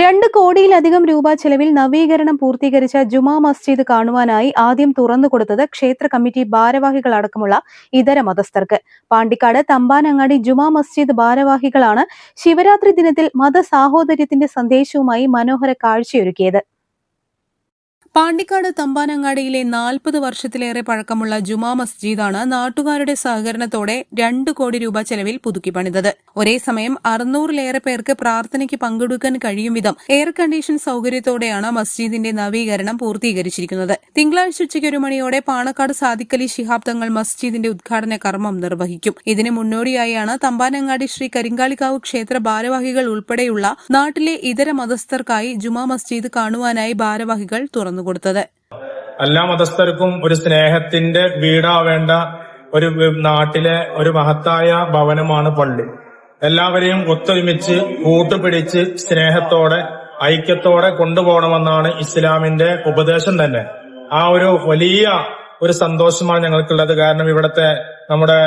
രണ്ട് കോടിയിലധികം രൂപ ചെലവിൽ നവീകരണം പൂർത്തീകരിച്ച ജുമാ മസ്ജിദ് കാണുവാനായി ആദ്യം തുറന്നുകൊടുത്തത് ക്ഷേത്ര കമ്മിറ്റി ഭാരവാഹികളടക്കമുള്ള ഇതര മതസ്ഥർക്ക്. പാണ്ടിക്കാട് തമ്പാനങ്ങാടി ജുമാ മസ്ജിദ് ഭാരവാഹികളാണ് ശിവരാത്രി ദിനത്തിൽ മതസാഹോദര്യത്തിന്റെ സന്ദേശവുമായി മനോഹര കാഴ്ചയൊരുക്കിയത്. പാണ്ടിക്കാട് തമ്പാനങ്ങാടിയിലെ നാൽപ്പത് വർഷത്തിലേറെ പഴക്കമുള്ള ജുമാ മസ്ജിദാണ് നാട്ടുകാരുടെ സഹകരണത്തോടെ രണ്ട് കോടി രൂപ ചെലവിൽ പുതുക്കി പണിതത്. ഒരേ സമയം അറുന്നൂറിലേറെ പേർക്ക് പ്രാർത്ഥനയ്ക്ക് പങ്കെടുക്കാൻ കഴിയും വിധം എയർ കണ്ടീഷൻ സൌകര്യത്തോടെയാണ് മസ്ജിദിന്റെ നവീകരണം പൂർത്തീകരിച്ചിരിക്കുന്നത്. തിങ്കളാഴ്ച ഉച്ചയ്ക്ക് ഒരു മണിയോടെ പാണക്കാട് സാദിഖലി ശിഹാബ് തങ്ങൾ മസ്ജിദിന്റെ ഉദ്ഘാടന കർമ്മം നിർവഹിക്കും. ഇതിന് മുന്നോടിയായാണ് തമ്പാനങ്ങാടി ശ്രീ കരിങ്കാളിക്കാവ് ക്ഷേത്ര ഭാരവാഹികൾ ഉൾപ്പെടെയുള്ള നാട്ടിലെ ഇതര മതസ്ഥർക്കായി ജുമാ മസ്ജിദ് കാണുവാനായി ഭാരവാഹികൾ തുറന്നുകൊടുത്തത് എല്ലാ മതസ്ഥർക്കും ഒരു സ്നേഹത്തിന്റെ വീടാവേണ്ട ഒരു നാട്ടിലെ ഒരു മഹത്തായ ഭവനമാണ് പള്ളി. എല്ലാവരെയും ഒത്തൊരുമിച്ച് കൂട്ടുപിടിച്ച് സ്നേഹത്തോടെ ഐക്യത്തോടെ കൊണ്ടുപോകണമെന്നാണ് ഇസ്ലാമിന്റെ ഉപദേശം തന്നെ. ആ ഒരു വലിയ ഒരു സന്തോഷമാണ് ഞങ്ങൾക്കുള്ളത്. കാരണം ഇവിടുത്തെ നമ്മുടെ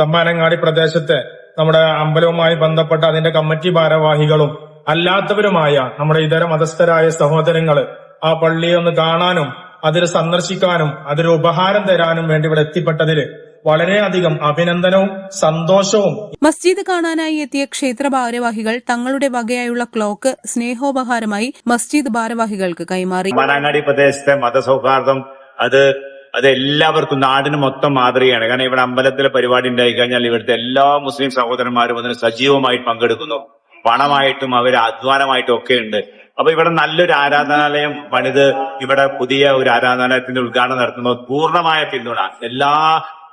തമ്പാനങ്ങാടി പ്രദേശത്തെ നമ്മുടെ അമ്പലവുമായി ബന്ധപ്പെട്ട അതിന്റെ കമ്മിറ്റി ഭാരവാഹികളും അല്ലാത്തവരുമായ നമ്മുടെ ഇതര മതസ്ഥരായ സഹോദരങ്ങൾ ആ പള്ളിയെ ഒന്ന് കാണാനും അതിൽ സന്ദർശിക്കാനും അതിൽ ഉപഹാരം തരാനും വേണ്ടി ഇവിടെ എത്തിപ്പെട്ടതിൽ വളരെയധികം അഭിനന്ദനവും സന്തോഷവും. മസ്ജിദ് കാണാനായി എത്തിയ ക്ഷേത്ര ഭാരവാഹികൾ തങ്ങളുടെ വകയായുള്ള ക്ലോക്ക് സ്നേഹോപഹാരമായി മസ്ജിദ് ഭാരവാഹികൾക്ക് കൈമാറി. മനാങ്ങാടി പ്രദേശത്തെ മതസൗഹാർദ്ദം അത് അത് എല്ലാവർക്കും നാടിന് മൊത്തം മാതൃകയാണ്. കാരണം ഇവിടെ അമ്പലത്തിലെ പരിപാടി ഉണ്ടായി കഴിഞ്ഞാൽ ഇവിടുത്തെ എല്ലാ മുസ്ലിം സഹോദരന്മാരും അതിന് സജീവമായി പങ്കെടുക്കുന്നു. പണമായിട്ടും അവർ അധ്വാനമായിട്ടും ഒക്കെ ഉണ്ട്. അപ്പൊ ഇവിടെ നല്ലൊരു ആരാധനാലയം പണിത് ഇവിടെ പുതിയ ഒരു ആരാധനാലയത്തിന്റെ ഉദ്ഘാടനം നടത്തുമ്പോൾ പൂർണമായ പിന്തുണ. എല്ലാ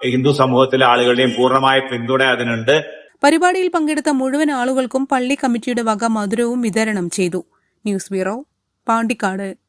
ഹിന്ദു സമൂഹത്തിലെ ആളുകളുടെയും പൂർണമായ പിന്തുണ അതിനുണ്ട്. പരിപാടിയിൽ പങ്കെടുത്ത മുഴുവൻ ആളുകൾക്കും പള്ളി കമ്മിറ്റിയുടെ വക മധുരവും വിതരണം ചെയ്തു. News bureau Pandikkad.